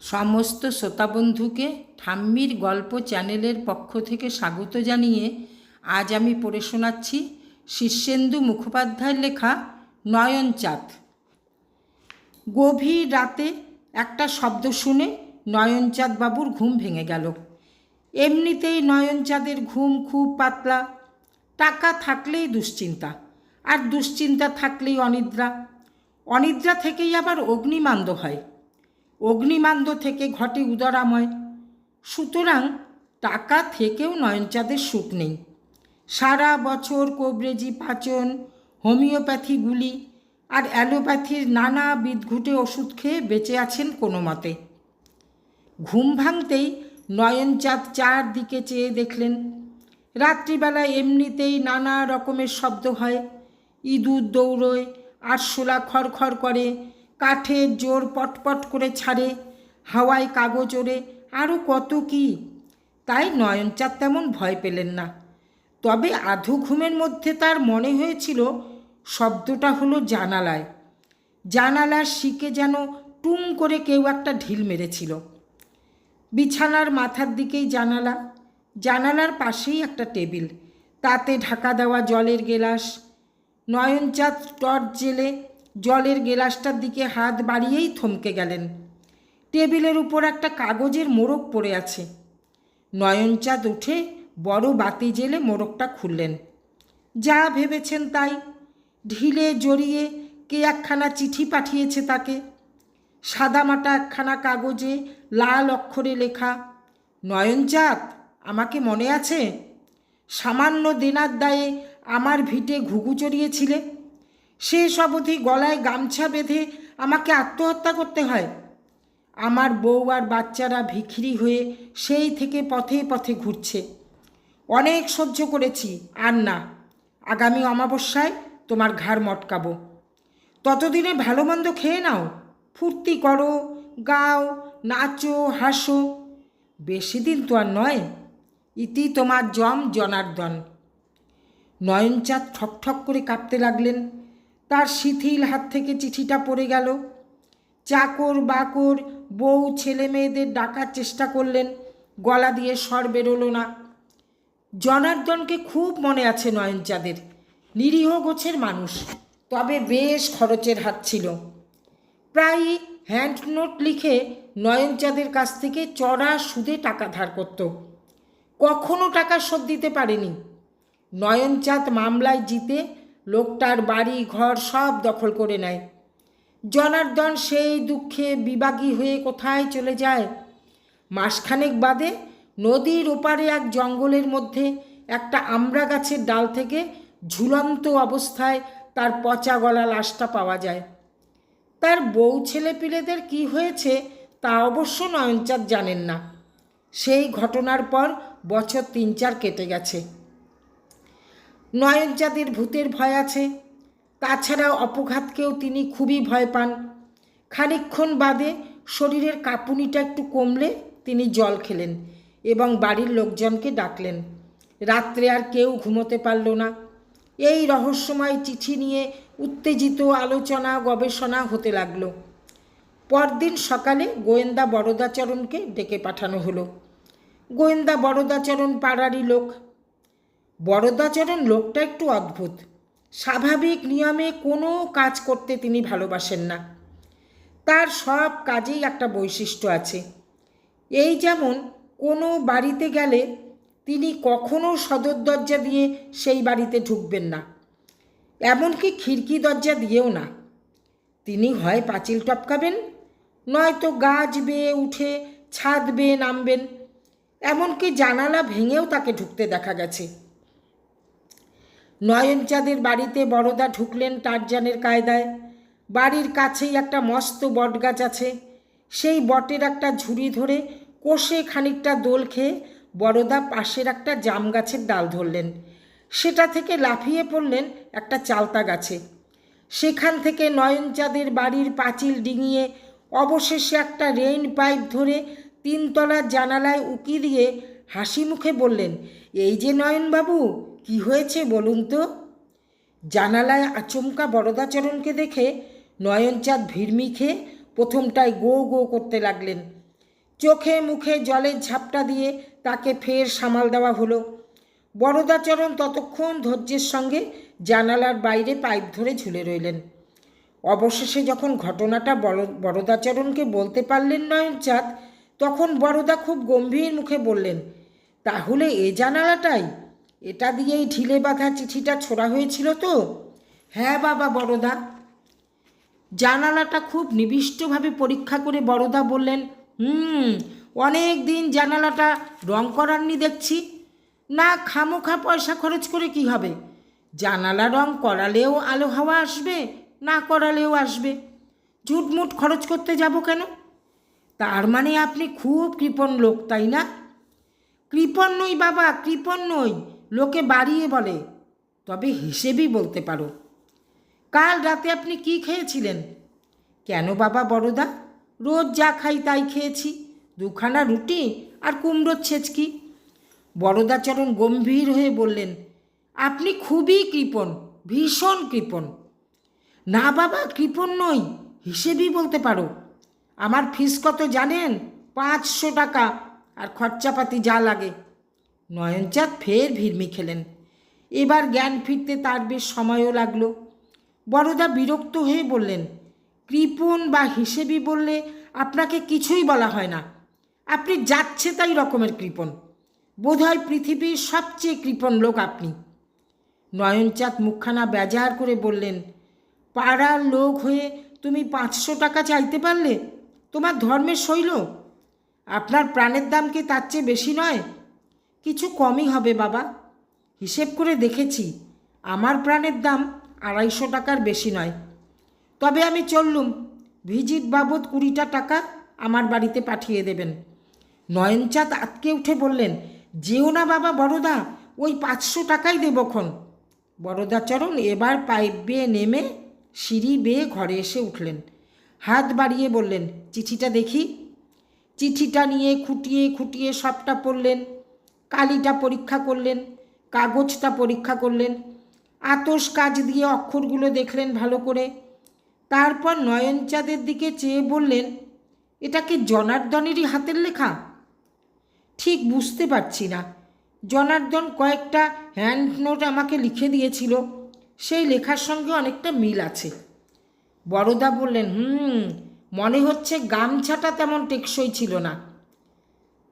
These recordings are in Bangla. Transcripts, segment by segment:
সমস্ত শ্রোতাবন্ধুকে ঠাম্মির গল্প চ্যানেলের পক্ষ থেকে স্বাগত জানিয়ে আজ আমি পড়ে শোনাচ্ছি শীর্ষেন্দু মুখোপাধ্যায়ের লেখা নয়নচাঁদ। গভীর রাতে একটা শব্দ শুনে নয়নচাঁদ বাবুর ঘুম ভেঙে গেল। এমনিতেই নয়নচাঁদের ঘুম খুব পাতলা। টাকা থাকলেই দুশ্চিন্তা, আর দুশ্চিন্তা থাকলেই অনিদ্রা। অনিদ্রা থেকেই আবার অগ্নিমান্দ হয়। অগ্নিমান্দ থেকে ঘটে উদরাময়। সুতরাং টাকা থেকেও নয়নচাঁদের সুখ নেই। সারা বছর কোবরেজি পাচন হোমিওপ্যাথি গুলি আর অ্যালোপ্যাথির নানা বিদঘুটে ওষুধ খেয়ে বেঁচে আছেন কোনো মতে। ঘুম ভাঙতেই নয়নচাঁদ চারদিকে চেয়ে দেখলেন। রাত্রিবেলা এমনিতেই নানা রকমের শব্দ হয়। ইঁদুর দৌড়োয়, আরশোলা খড়খড় করে কাঠের জোর পটপট করে ছাড়ে, হাওয়ায় কাগজ ওড়ে আরও কত কি? তাই নয়নচাঁদ তেমন ভয় পেলেন না। তবে আধু ঘুমের মধ্যে তার মনে হয়েছিল, শব্দটা হলো জানালায়। জানালার শিকে যেন টুং করে কেউ একটা ঢিল মেরেছিল। বিছানার মাথার দিকেই জানালা। জানালার পাশেই একটা টেবিল। তাতে ঢাকা দেওয়া জলের গেলাস। নয়নচাঁদ টর্চ জেলে জলের গেলাসটার দিকে হাত বাড়িয়েই থমকে গেলেন। টেবিলের উপর একটা কাগজের মোড়ক পড়ে আছে। নয়নচাঁদ উঠে বড় বাতি জেলে মোড়কটা খুললেন। যা ভেবেছেন তাই। ঢিলে জড়িয়ে কে একখানা চিঠি পাঠিয়েছে তাকে। সাদামাটা একখানা কাগজে লাল অক্ষরে লেখা, নয়নচাঁদ, আমাকে মনে আছে? সামান্য দেনার দায়ে আমার ভিটে ঘুঘু চড়িয়েছিলে? শেষ অবধি গলায় গামছা বেঁধে আমাকে আত্মহত্যা করতে হয়। আমার বউ আর বাচ্চারা ভিখিরি হয়ে সেই থেকে পথে পথে ঘুরছে। অনেক সহ্য করেছি, আর না। আগামী অমাবস্যায় তোমার ঘাড় মটকাবো। ততদিনে ভালো মন্দ খেয়ে নাও। ফুর্তি করো, গাও, নাচো, হাসো। বেশি দিন তো আর নয়, ইতি তোমার জম জনার্দন। নয়নচাঁদ ঠকঠক করে কাঁপতে লাগলেন। তার শিথিল হাত থেকে চিঠিটা পড়ে গেল। চাকর বাকর, বউ, ছেলে মেয়েদের ডাকার চেষ্টা করলেন, গলা দিয়ে স্বর বেরোলো না। জনার্দনকে খুব মনে আছে নয়নচাঁদের। নিরীহ গোছের মানুষ, তবে বেশ খরচের হাত ছিল। প্রায় হ্যান্ড নোট লিখে নয়নচাঁদের কাছ থেকে চড়া সুদে টাকা ধার করত। কখনো টাকা শোধ দিতে পারেনি। নয়নচাঁদ মামলায় জিতে লোকটার বাড়ি, ঘর সব দখল করে নেয়। জনার্দন সেই দুঃখে বিবাগী হয়ে কোথায় চলে যায়? মাসখানেক বাদে নদীর ওপারে এক জঙ্গলের মধ্যে একটা আমড়া গাছের ডাল থেকে ঝুলন্ত অবস্থায় তার পচা গলা লাশটা পাওয়া যায়। তার বউ ছেলে পিলেদের কী হয়েছে তা অবশ্য নয়নচাঁদ জানেন না। সেই ঘটনার পর বছর তিন চার কেটে গেছে। নয়নচাঁদের ভূতের ভয় আছে। তাছাড়া অপঘাতকেও তিনি খুবই ভয় পান। খানিক্ষণ বাদে শরীরের কাঁপুনিটা একটু কমলে তিনি জল খেলেন এবং বাড়ির লোকজনকে ডাকলেন। রাত্রে আর কেউ ঘুমোতে পারল না। এই রহস্যময় চিঠি নিয়ে উত্তেজিত আলোচনা, গবেষণা হতে লাগল। পরদিন সকালে গোয়েন্দা বরদাচরণকে ডেকে পাঠানো হলো। গোয়েন্দা বরদাচরণ পাড়ারই লোক। বরদাচরণ লোকটা একটু অদ্ভুত। স্বাভাবিক নিয়মে কোনো কাজ করতে তিনি ভালোবাসেন না। তার সব কাজেই একটা বৈশিষ্ট্য আছে। এই যেমন কোনো বাড়িতে গেলে তিনি কখনো সদর দরজা দিয়ে সেই বাড়িতে ঢুকবেন না। এমনকি খিড়কি দরজা দিয়েও না। তিনি হয় পাঁচিল টপকাবেন, নয়তো গাছ বেয়ে উঠে ছাদ বেয়ে নামবেন। এমনকি জানালা ভেঙেও তাকে ঢুকতে দেখা গেছে। নয়নচাঁদের বাড়িতে বড়দা ঢুকলেন টারজানের কায়দায়। বাড়ির কাছেই একটা মস্ত বটগাছ আছে। সেই বটের একটা ঝুড়ি ধরে কষে খানিকটা দোল খেয়ে বড়দা পাশের একটা জাম গাছের ডাল ধরলেন। সেটা থেকে লাফিয়ে পড়লেন একটা চালতা গাছে। সেখান থেকে নয়নচাঁদের বাড়ির পাঁচিল ডিঙিয়ে অবশেষে একটা রেইন পাইপ ধরে তিনতলার জানালায় উকি দিয়ে হাসি মুখে বললেন, এই যে নয়নবাবু কি হয়েছে বলুন তো? জানালায় আচমকা বরদাচরণকে দেখে নয়নচাঁদ ভিড়মি খেয়ে প্রথমটায় গো গো করতে লাগলেন। চোখে মুখে জলের ঝাপটা দিয়ে তাকে ফের সামাল দেওয়া হলো। বরদাচরণ ততক্ষণ ধৈর্যের সঙ্গে জানালার বাইরে পাইপ ধরে ঝুলে রইলেন। অবশেষে যখন ঘটনাটা বরদাচরণকে বলতে পারলেন নয়নচাঁদ, তখন বড়দা খুব গম্ভীর মুখে বললেন, তাহলে এ জানালাটাই? এটা দিয়েই ঢিলে বাঁধা চিঠিটা ছোড়া হয়েছিল তো? হ্যাঁ বাবা বড়দা। জানালাটা খুব নিবিষ্টভাবে পরীক্ষা করে বড়দা বললেন, হুম, অনেক দিন জানালাটা রং করাননি দেখছি। না, খামোখা পয়সা খরচ করে কি হবে? জানালা রং করালেও আলো হাওয়া আসবে, না করালেও আসবে। ঝুটমুট খরচ করতে যাব কেন? তার মানে আপনি খুব কৃপণ লোক, তাই না? কৃপণ নই বাবা, কৃপণ নই। লোকে বাড়িয়ে বলে, তবে হিসেবেই বলতে পারো। কাল রাতে আপনি কি খেয়েছিলেন? কেন বাবা বড়দা, রোজ যা খাই তাই খেয়েছি। দুখানা রুটি আর কুমড়োর ছেচকি। বড়দাচরণ গম্ভীর হয়ে বললেন, আপনি খুবই কৃপণ, ভীষণ কৃপণ। না বাবা, কৃপণ নই, হিসেবেই বলতে পারো। আমার ফিস কত জানেন? পাঁচশো টাকা, আর খরচাপাতি যা লাগে। নয়নচাঁদ ফের ভিড়মি খেলেন এবার জ্ঞান ফিরতে তার বেশ সময়ও লাগল। বড়দা বিরক্ত হয়ে বললেন কৃপণ বা হিসেবি বললে আপনাকে কিছুই বলা হয় না। আপনি যাচ্ছে তাই রকমের কৃপণ বোধহয় পৃথিবীর সবচেয়ে কৃপণ লোক আপনি। নয়নচাঁদ মুখখানা বেজার করে বললেন, পাড়ার লোক হয়ে তুমি পাঁচশো টাকা চাইতে পারলে? তোমার ধর্মের শৈল? আপনার প্রাণের দাম কি তার চেয়ে বেশি নয়? কিছু কমই হবে বাবা। হিসেব করে দেখেছি, আমার প্রাণের দাম আড়াইশো টাকার বেশি নয়। তবে আমি চললুম, ভিজিট বাবদ কুড়িটা টাকা আমার বাড়িতে পাঠিয়ে দেবেন। নয়নচাঁদ আটকে উঠে বললেন, যেও না বাবা বড়দা, ওই পাঁচশো টাকাই দেবক্ষণ বড়দাচরণ এবার পাইপ বেয়ে নেমে সিঁড়ি বেয়ে ঘরে এসে উঠলেন। হাত বাড়িয়ে বললেন, চিঠিটা দেখি? চিঠিটা নিয়ে খুঁটিয়ে খুঁটিয়ে সবটা পড়লেন। কালিটা পরীক্ষা করলেন, কাগজটা পরীক্ষা করলেন আতস কাজ দিয়ে অক্ষরগুলো দেখলেন ভালো করে। তারপর নয়নচাঁদের দিকে চেয়ে বললেন, এটা কি জনার্দনেরই হাতের লেখা? ঠিক বুঝতে পারছি না। জনার্দন কয়েকটা হ্যান্ড নোট আমাকে লিখে দিয়েছিল। সেই লেখার সঙ্গে অনেকটা মিল আছে। বড়দা বললেন, হুম, মনে হচ্ছে গামছাটা তেমন টেকসই ছিল না।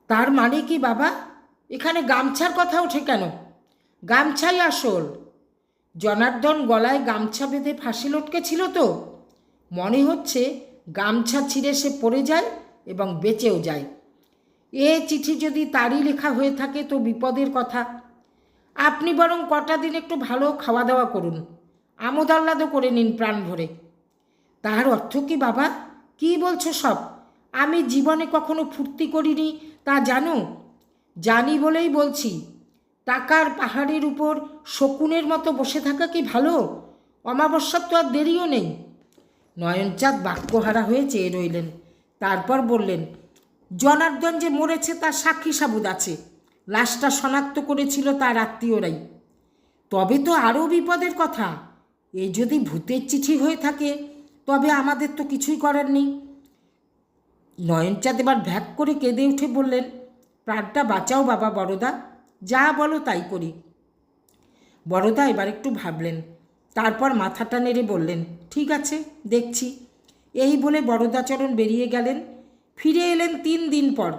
তার মানে কি বাবা? এখানে গামছার কথা ওঠে কেন? গামছাই আসল। জনার্দন গলায় গামছা বেঁধে ফাঁসি লটকেছিল তো। মনে হচ্ছে গামছা ছিঁড়ে সে পড়ে যায় এবং বেঁচেও যায়। এ চিঠি যদি তারই লেখা হয়ে থাকে তো বিপদের কথা। আপনি বরং কটা দিন একটু ভালো খাওয়া দাওয়া করুন। আমোদ আহ্লাদও করে নিন প্রাণ ভরে। তাহার অর্থ কি বাবা? কি বলছো সব? আমি জীবনে কখনো ফুর্তি করিনি, তা জানো? জানি বলেই বলছি, টাকার পাহাড়ের উপর শকুনের মতো বসে থাকা কি ভালো? অমাবস্যার তো আর দেরিও নেই। নয়নচাঁদ বাক্যহারা হয়ে চেয়ে রইলেন। তারপর বললেন, জনার্দন যে মরেছে তার সাক্ষী সাবুদ আছে। লাশটা শনাক্ত করেছিল তার আত্মীয়রাই। তবে তো আরও বিপদের কথা। এ যদি ভূতের চিঠি হয়ে থাকে, তবে আমাদের তো কিছুই করার নেই। নয়নচাঁদ এবার ভ্যাক করে কেঁদে উঠে বললেন প্রাণটা বাঁচাও বাবা বড়দা, যা বলো তাই করি। বড়দা এবার একটু ভাবলেন, তারপর মাথাটা নেড়ে বললেন, ঠিক আছে, দেখছি। এই বলে বড়দাচরণ বেরিয়ে গেলেন। ফিরে এলেন তিন দিন পর।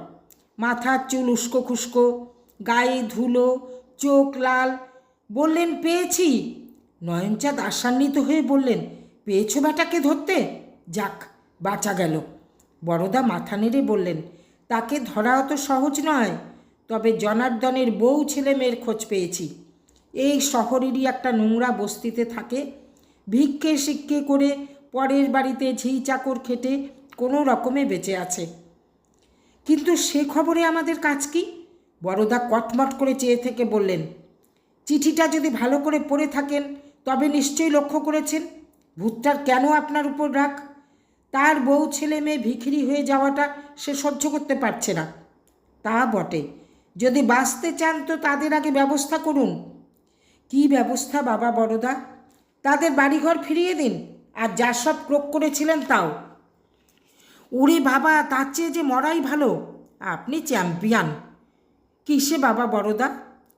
মাথার চুল উস্কো খুস্কো, গায়ে ধুলো, চোখ লাল। বললেন, পেয়েছি। নয়নচাঁদ আশান্বিত হয়ে বললেন, পেয়েছ বেটাকে ধরতে? যাক, বাঁচা গেল। বড়দা মাথা নেড়ে বললেন তাকে ধরা অত সহজ নয়, তবে জনার্দনের বউ ছেলে মেয়ের খোঁজ পেয়েছি। এই শহরেরই একটা নোংরা বস্তিতে থাকে। ভিক্ষে শিক্ষে করে পরের বাড়িতে ঝি চাকর খেটে কোনো রকমে বেঁচে আছে। কিন্তু সে খবরে আমাদের কাজ কি? বড়দা কটমট করে চেয়ে থেকে বললেন, চিঠিটা যদি ভালো করে পড়ে থাকেন, তবে নিশ্চয়ই লক্ষ্য করেছেন। ভূতটার কেন আপনার উপর রাগ? তার বউ ছেলে মেয়ে ভিখিরি হয়ে যাওয়াটা সে সহ্য করতে পারছে না। তা বটে। যদি বাঁচতে চান তো তাদের আগে ব্যবস্থা করুন। কি ব্যবস্থা বাবা বড়দা তাদের বাড়িঘর ফিরিয়ে দিন, আর যা সব ক্রোক করেছিলেন তাও। ওরে বাবা, তার চেয়ে যে মরাই ভালো। আপনি চ্যাম্পিয়ন। কিসে বাবা বড়দা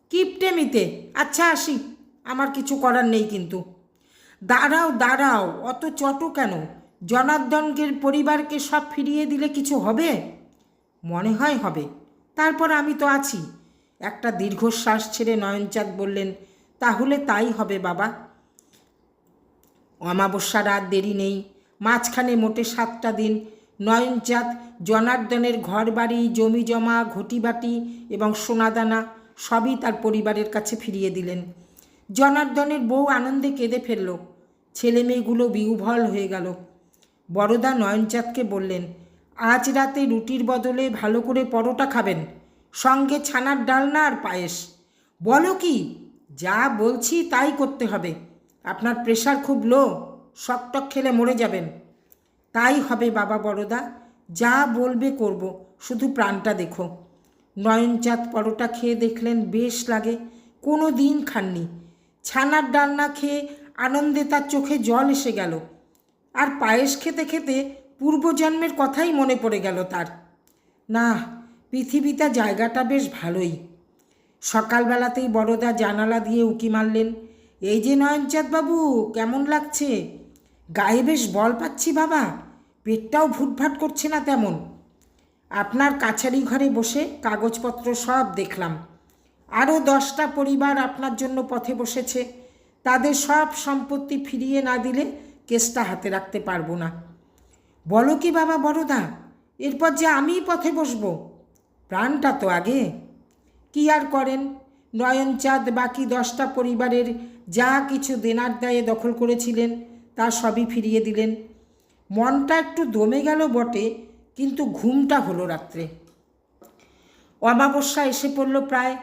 কিপটেমিতে। আচ্ছা আসি। আমার কিছু করার নেই কিন্তু। দাঁড়াও দাঁড়াও। অত চটো কেন? জনার্দনকের পরিবারকে সব ফিরিয়ে দিলে কিছু হবে? মনে হয় হবে। তারপর আমি তো আছি। একটা দীর্ঘশ্বাস ছেড়ে নয়নচাঁদ বললেন, তাহলে তাই হবে বাবা। অমাবস্যা রাত দেরি নেই। মাঝখানে মোটে সাতটা দিন। নয়নচাঁদ জনার্দনের ঘর বাড়ি জমি জমা ঘটিবাটি এবং সোনাদানা সবই তার পরিবারের কাছে ফিরিয়ে দিলেন। জনার্দনের বউ আনন্দে কেঁদে ফেলল। ছেলে মেয়েগুলো বিউভল হয়ে গেল। বড়দা নয়নচাঁদকে বললেন, আজ রাতে রুটির বদলে ভালো করে পরোটা খাবেন। সঙ্গে ছানার ডালনা আর পায়েস। বলো কি, যা বলছি তাই করতে হবে। আপনার প্রেশার খুব লো শকটক খেলে মরে যাবেন। তাই হবে বাবা বড়দা যা বলবে করব, শুধু প্রাণটা দেখো। নয়নচাঁদ পরোটা খেয়ে দেখলেন বেশ লাগে, কোনো দিন খাননি। ছানার ডালনা খেয়ে আনন্দে তার চোখে জল এসে গেল। আর পায়েস খেতে খেতে পূর্বজন্মের কথাই মনে পড়ে গেল তার। না, পৃথিবীটা, জায়গাটা বেশ ভালোই। সকালবেলাতেই বড়দা জানালা দিয়ে উকি মারলেন, এই যে নয়নচাঁদ বাবু, কেমন লাগছে? গায়ে বেশ বল পাচ্ছি বাবা, পেটটাও ভুটভাট করছে না তেমন। আপনার কাছারি ঘরে বসে কাগজপত্র সব দেখলাম। আরও দশটা পরিবার আপনার জন্য পথে বসেছে, তাদের সব সম্পত্তি ফিরিয়ে না দিলে কেসটা হাতে রাখতে পারব না। বলো কি বাবা বড়দা, এরপর যে আমিই পথে বসবো? প্রাণটা তো আগে। কি আর করেন? নয়নচাঁদ বাকি দশটা পরিবারের যা কিছু দেনার দায়ে দখল করেছিলেন, তা সবই ফিরিয়ে দিলেন। মনটা একটু দমে গেল বটে, কিন্তু ঘুমটা হলো রাত্রে। অমাবস্যা এসে পড়ল প্রায়।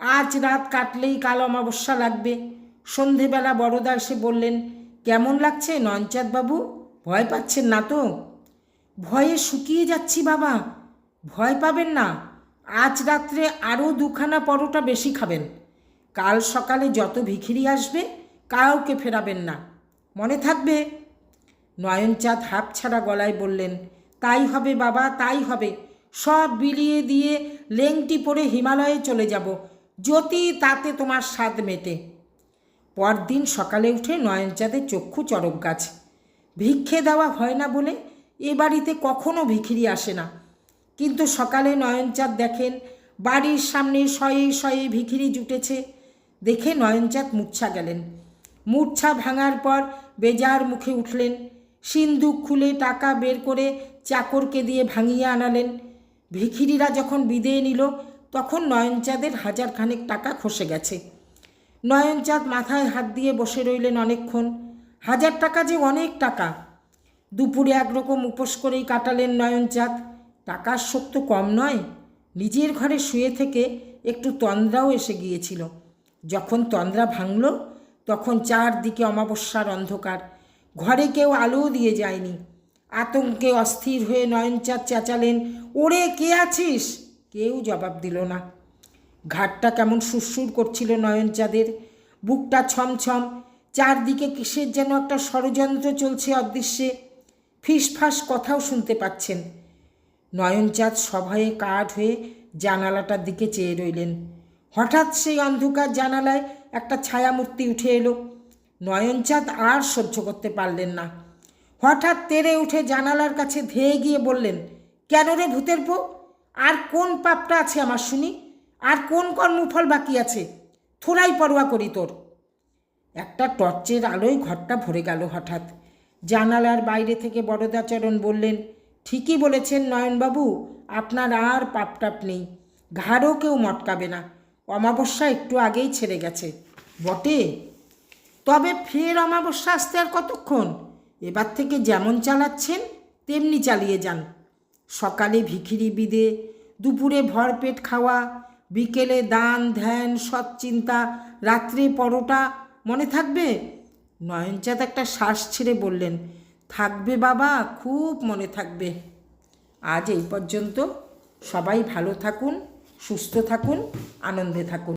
আজ রাত কাটলেই কাল অমাবস্যা লাগবে। সন্ধেবেলা বড়দা এসে বললেন কেমন লাগছে বাবু ভয় পাচ্ছেন না তো? ভয়ে শুকিয়ে যাচ্ছি বাবা। ভয় পাবেন না। আজ রাত্রে আরও দুখানা পরোটা বেশি খাবেন। কাল সকালে যত ভিখিরি আসবে, কাউকে ফেরাবেন না। মনে থাকবে? নয়নচাঁদ হাফ ছাড়া গলায় বললেন, তাই হবে বাবা, তাই হবে। সব বিলিয়ে দিয়ে লেংটি পরে হিমালয়ে চলে যাব। যদি তাতে তোমার স্বাদ মেটে। পরদিন সকালে উঠে নয়নচাঁদের চক্ষু চরক গাছ। ভিক্ষে দেওয়া হয় না বলে এ বাড়িতে কখনো ভিখিরি আসে না। কিন্তু সকালে নয়নচাঁদ দেখেন বাড়ির সামনে শয়ে শয়ে ভিখিরি জুটেছে। দেখে নয়নচাঁদ মূর্ছা গেলেন। মূর্ছা ভাঙার পর বেজার মুখে উঠলেন। সিন্দুক খুলে টাকা বের করে চাকরকে দিয়ে ভাঙিয়ে আনালেন। ভিখিরিরা যখন বিদেয় নিল, তখন নয়নচাঁদের হাজার খানেক টাকা খসে গেছে। নয়নচাঁদ মাথায় হাত দিয়ে বসে রইলেন অনেকক্ষণ। হাজার টাকা যে অনেক টাকা। দুপুরে একরকম উপোস করেই কাটালেন নয়নচাঁদ। টাকার শোক তো কম নয়। নিজের ঘরে শুয়ে থেকে একটু তন্দ্রাও এসে গিয়েছিল। যখন তন্দ্রা ভাঙল, তখন চারদিকে অমাবস্যার অন্ধকার। ঘরে কেউ আলোও দিয়ে যায়নি। আতঙ্কে অস্থির হয়ে নয়নচাঁদ চেঁচালেন, ওরে, কে আছিস? কেউ জবাব দিল না। ঘাটটা কেমন সুরসুর করছিল নয়নচাঁদের। বুকটা ছমছম, চারদিকে কিসের যেন একটা ষড়যন্ত্র চলছে অদৃশ্যে। ফিসফাস কথাও শুনতে পাচ্ছেন। নয়নচাঁদ সভয়ে কাঠ হয়ে জানালাটার দিকে চেয়ে রইলেন। হঠাৎ সেই অন্ধকার জানালায় একটা ছায়ামূর্তি উঠে এলো। নয়নচাঁদ আর সহ্য করতে পারলেন না। হঠাৎ তেরে উঠে জানালার কাছে ধেয়ে গিয়ে বললেন, কেন রে ভূতের পো আর কোন পাপটা আছে আমার শুনি? আর কোন কর্মফল বাকি আছে? থোড়াই পরোয়া করি তোর। একটা টর্চের আলোয় ঘরটা ভরে গেল হঠাৎ। জানালার বাইরে থেকে বড়দাচরণ বললেন, ঠিকই বলেছেন নয়নবাবু, আপনার আর পাপটাপ নেই। ঘাড়ও কেউ মটকাবে না। অমাবস্যা একটু আগেই ছেড়ে গেছে। বটে? তবে ফের অমাবস্যা আসতে আর কতক্ষণ? এবার থেকে যেমন চালাচ্ছেন, তেমনি চালিয়ে যান। সকালে ভিখিরি বিদে, দুপুরে ভরপেট খাওয়া বিকেলে দান, ধ্যান, সৎচিন্তা, রাত্রে পরোটা, মনে থাকবে? নয়নচাঁদ একটা শ্বাস ছেড়ে বললেন, থাকবে বাবা, খুব মনে থাকবে। আজ এই পর্যন্ত সবাই ভালো থাকুন, সুস্থ থাকুন, আনন্দে থাকুন।